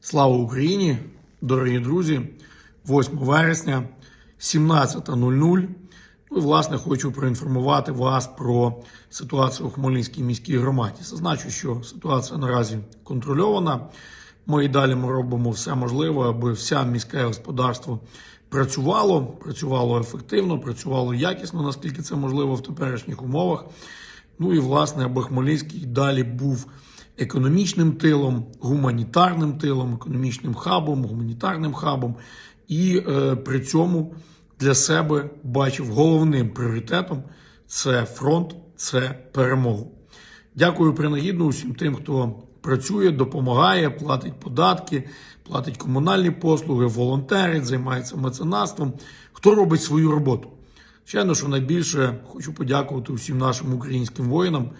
Слава Україні, дорогі друзі! 8 вересня, 17.00. Ну власне, хочу проінформувати вас про ситуацію у Хмельницькій міській громаді. Зазначу, що ситуація наразі контрольована. Ми і далі ми робимо все можливе, аби вся міське господарство працювало, працювало ефективно, працювало якісно, наскільки це можливо в теперішніх умовах. Ну і власне, аби Хмельницький далі був економічним тилом, гуманітарним тилом, економічним хабом, гуманітарним хабом, і е, при цьому для себе бачив головним пріоритетом це фронт, це перемогу. Дякую принагідно усім тим, хто працює, допомагає, платить податки, платить комунальні послуги, волонтерить, займається меценатством, хто робить свою роботу. Звичайно, що найбільше хочу подякувати усім нашим українським воїнам,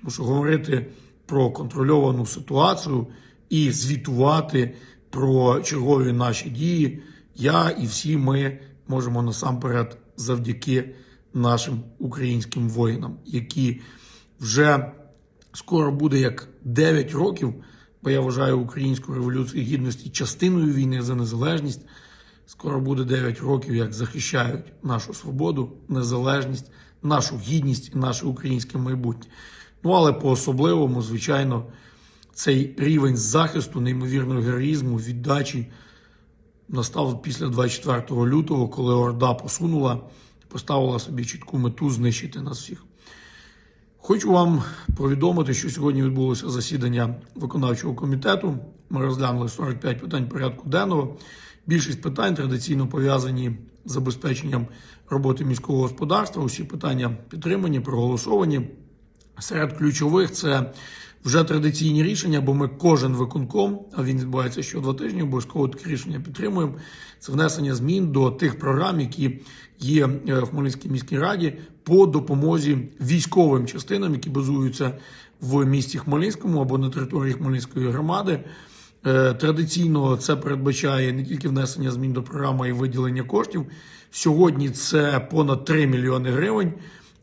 тому що говорити про контрольовану ситуацію і звітувати про чергові наші дії. Я і всі ми можемо насамперед завдяки нашим українським воїнам, які вже скоро буде як 9 років, бо я вважаю українську революцію гідності частиною війни за незалежність. Скоро буде 9 років, як захищають нашу свободу, незалежність, нашу гідність і наше українське майбутнє. Ну але по особливому, звичайно, цей рівень захисту, неймовірного героїзму, віддачі настав після 24 лютого, коли Орда посунула, поставила собі чітку мету знищити нас всіх. Хочу вам повідомити, що сьогодні відбулося засідання виконавчого комітету. Ми розглянули 45 питань порядку денного. Більшість питань традиційно пов'язані з забезпеченням роботи міського господарства. Усі питання підтримані, проголосовані. Серед ключових це вже традиційні рішення, бо ми кожен виконком, а він відбувається що два тижні, обов'язково таке рішення підтримуємо. Це внесення змін до тих програм, які є е, в Хмельницькій міській раді по допомозі військовим частинам, які базуються в місті Хмельницькому або на території Хмельницької громади. Е, Традиційно це передбачає не тільки внесення змін до програми і виділення коштів. Сьогодні це понад 3 мільйони гривень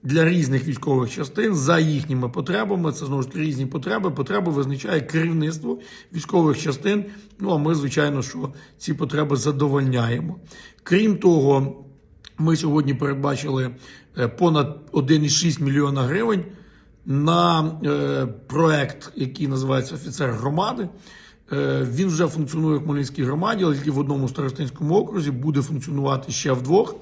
для різних військових частин за їхніми потребами. Це знову ж різні потреби. Потреби визначає керівництво військових частин. Ну а ми, звичайно, що ці потреби задовольняємо. Крім того, ми сьогодні передбачили е, понад 1,6 мільйона гривень на е, проект, який називається Офіцер громади. Е, Він вже функціонує в Хмельницькій громаді, але тільки в одному старостинському окрузі буде функціонувати ще в двох,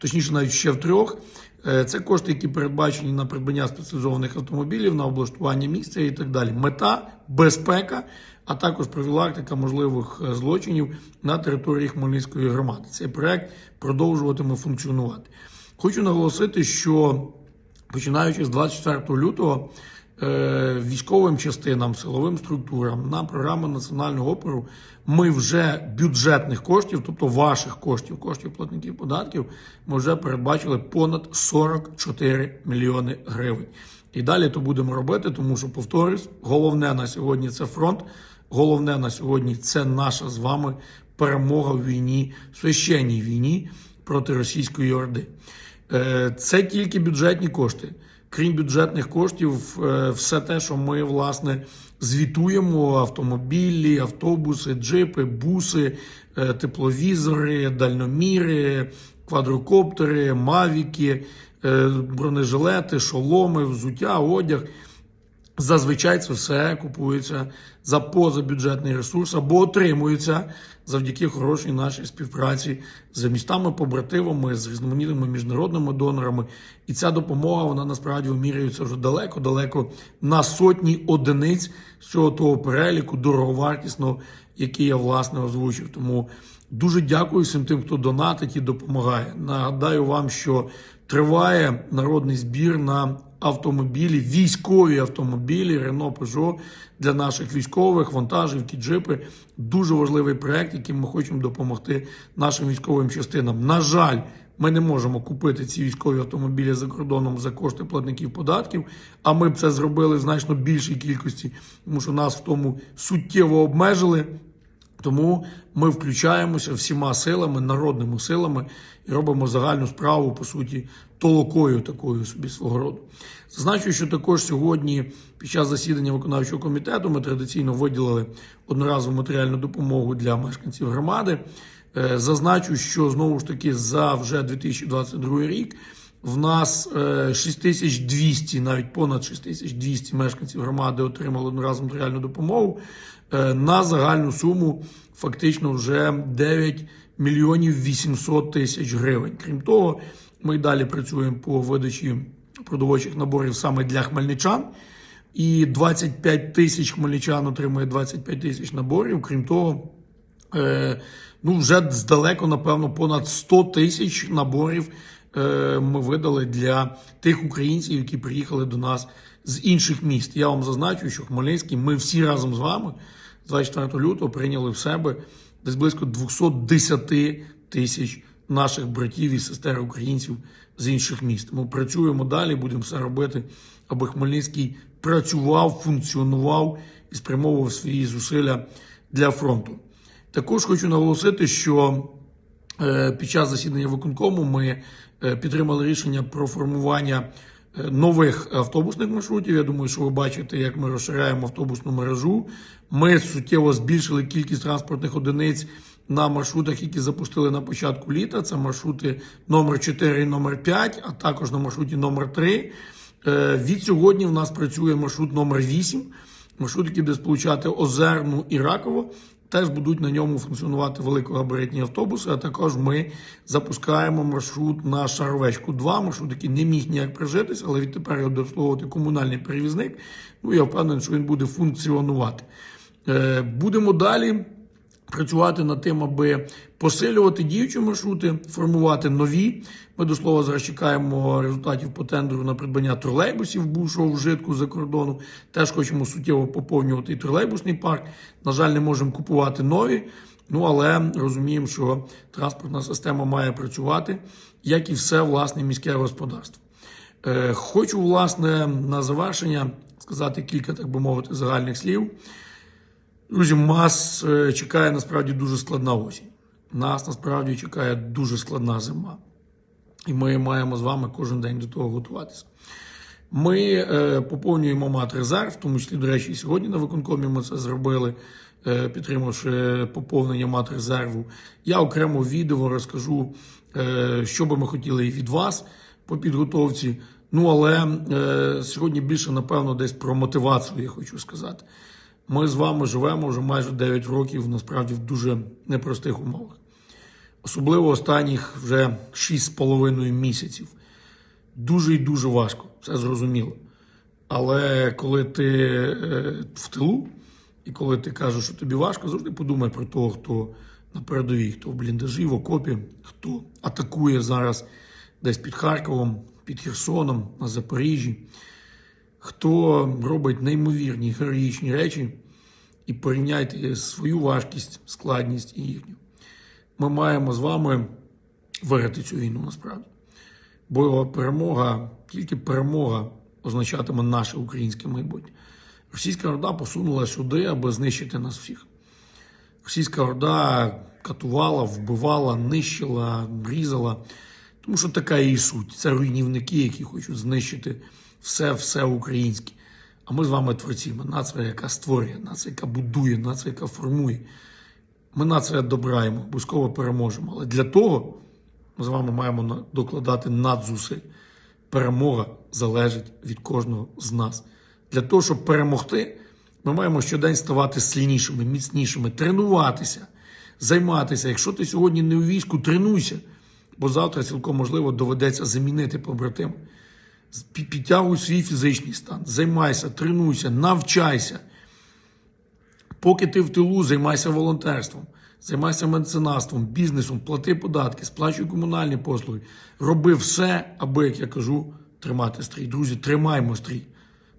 точніше, навіть ще в трьох. Е, Це кошти, які передбачені на придбання спеціалізованих автомобілів, на облаштування місця і так далі. Мета безпека, а також профілактика можливих е, злочинів на території Хмельницької громади. Цей проект продовжуватиме функціонувати. Хочу наголосити, що починаючи з 24 лютого. Е, Військовим частинам, силовим структурам на програму національного опору ми вже бюджетних коштів, тобто ваших коштів, коштів платників податків, ми вже передбачили понад 44 мільйони гривень. І далі то будемо робити, тому що повторюсь, головне на сьогодні це фронт. Головне на сьогодні це наша з вами перемога в війні, в священній війні проти російської орди. Е, Це тільки бюджетні кошти. Крім бюджетних коштів, е, все те, що ми власне звітуємо: автомобілі, автобуси, джипи, буси, е, тепловізори, дальноміри, квадрокоптери, мавіки, е, бронежилети, шоломи, взуття, одяг. Зазвичай це все купується за позабюджетний ресурс або отримується завдяки хорошій нашій співпраці з містами, побратимами, з різноманітними міжнародними донорами. І ця допомога вона насправді вимірюється вже далеко-далеко на сотні одиниць всього того переліку дороговартісного, який я власне озвучив. Тому дуже дякую всім тим, хто донатить і допомагає. Нагадаю вам, що триває народний збір на автомобілі, військові автомобілі, Рено Peugeot для наших військових, вантажівки, джипи. Дуже важливий проект, яким ми хочемо допомогти нашим військовим частинам. На жаль, ми не можемо купити ці військові автомобілі за кордоном за кошти платників податків. А ми б це зробили значно більшій кількості, тому що нас в тому суттєво обмежили. Тому ми включаємося всіма силами, народними силами і робимо загальну справу, по суті, толокою такою собі свого роду. Зазначу, що також сьогодні, під час засідання виконавчого комітету, ми традиційно виділили одноразову матеріальну допомогу для мешканців громади. Е, Зазначу, що знову ж таки за вже 2022 рік в нас е, 6200, навіть понад 6200 мешканців громади отримали одноразову матеріальну допомогу е, на загальну суму фактично вже 9 мільйонів 800 тисяч гривень. Крім того, ми далі працюємо по видачі продовольчих наборів саме для хмельничан. І 25 тисяч хмельничан отримує 25 тисяч наборів. Крім того, е, ну вже здалеко, напевно, понад 100 тисяч наборів е, ми видали для тих українців, які приїхали до нас з інших міст. Я вам зазначу, що Хмельницький, ми всі разом з вами 24 лютого прийняли в себе десь близько 210 тисяч наших братів і сестер українців з інших міст. Ми працюємо далі, будемо все робити, аби Хмельницький працював, функціонував і спрямовував свої зусилля для фронту. Також хочу наголосити, що е, під час засідання виконкому ми е, підтримали рішення про формування е, нових автобусних маршрутів. Я думаю, що ви бачите, як ми розширяємо автобусну мережу. Ми суттєво збільшили кількість транспортних одиниць на маршрутах, які запустили на початку літа. Це маршрути номер 4 і номер 5, а також на маршруті номер 3. Е, Від сьогодні в нас працює маршрут номер 8, маршрут, який буде сполучати Озерну і Раково. Теж будуть на ньому функціонувати великогабаритні автобуси. А також ми запускаємо маршрут на Шаровечку 2, маршрут, який не міг ніяк прижитись, але відтепер його буде комунальний перевізник. Ну я впевнений, що він буде функціонувати. Е, Будемо далі працювати над тим, аби посилювати діючі маршрути, формувати нові. Ми до слова зараз чекаємо результатів по тендеру на придбання тролейбусів, бувшого вжитку за кордону. Теж хочемо суттєво поповнювати і тролейбусний парк. На жаль, не можемо купувати нові. Ну але розуміємо, що транспортна система має працювати, як і все власне міське господарство. Е, Хочу, власне, на завершення сказати кілька, так би мовити, загальних слів. Друзі, нас е, чекає насправді дуже складна осінь. Нас насправді чекає дуже складна зима. І ми маємо з вами кожен день до того готуватися. Ми е, поповнюємо мат резерв, в тому числі, до речі, і сьогодні на виконкомі ми це зробили, е, підтримавши поповнення мат резерву. Я окремо відео розкажу, е, що би ми хотіли і від вас по підготовці. Ну але е, сьогодні більше, напевно, десь про мотивацію я хочу сказати. Ми з вами живемо вже майже 9 років, насправді в дуже непростих умовах. Особливо останніх вже 6,5 місяців. Дуже і дуже важко, це зрозуміло. Але коли ти е, в тилу, і коли ти кажеш, що тобі важко, завжди подумай про того, хто на передовій, хто в бліндажі, в окопі, хто атакує зараз десь під Харковом, під Херсоном, на Запоріжжі, хто робить неймовірні героїчні речі, і порівняйте свою важкість, складність і їхню. Ми маємо з вами виграти цю війну насправді. Бо перемога, тільки перемога означатиме наше українське майбутнє. Російська орда посунула сюди, аби знищити нас всіх. Російська орда катувала, вбивала, нищила, різала. Тому що така її суть. Це руйнівники, які хочуть знищити все, все українське. А ми з вами творці. Ми нація, яка створює, нація, яка будує, нація, яка формує. Ми нація добра, і обов'язково переможемо. Але для того ми з вами маємо докладати надзусиль. Перемога залежить від кожного з нас. Для того, щоб перемогти, ми маємо щодень ставати сильнішими, міцнішими, тренуватися, займатися. Якщо ти сьогодні не у війську, тренуйся, бо завтра цілком можливо доведеться замінити побратим. Підтягуй свій фізичний стан, займайся, тренуйся, навчайся. Поки ти в тилу, займайся волонтерством, займайся меценатством, бізнесом, плати податки, сплачуй комунальні послуги. Роби все, аби, як я кажу, тримати стрій. Друзі, тримаймо стрій.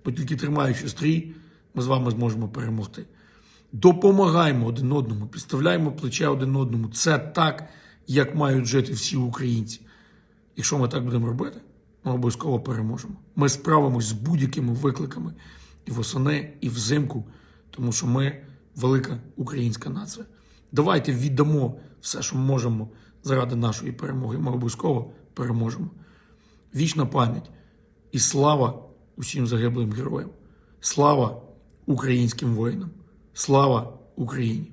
Бо тільки тримаючи стрій, ми з вами зможемо перемогти. Допомагаємо один одному, підставляємо плече один одному. Це так, як мають жити всі українці. Якщо ми так будемо робити, ми обов'язково переможемо. Ми справимось з будь-якими викликами і восени, і взимку, тому що ми велика українська нація. Давайте віддамо все, що можемо заради нашої перемоги. Ми обов'язково переможемо. Вічна пам'ять і слава усім загиблим героям. Слава українським воїнам! Слава Україні!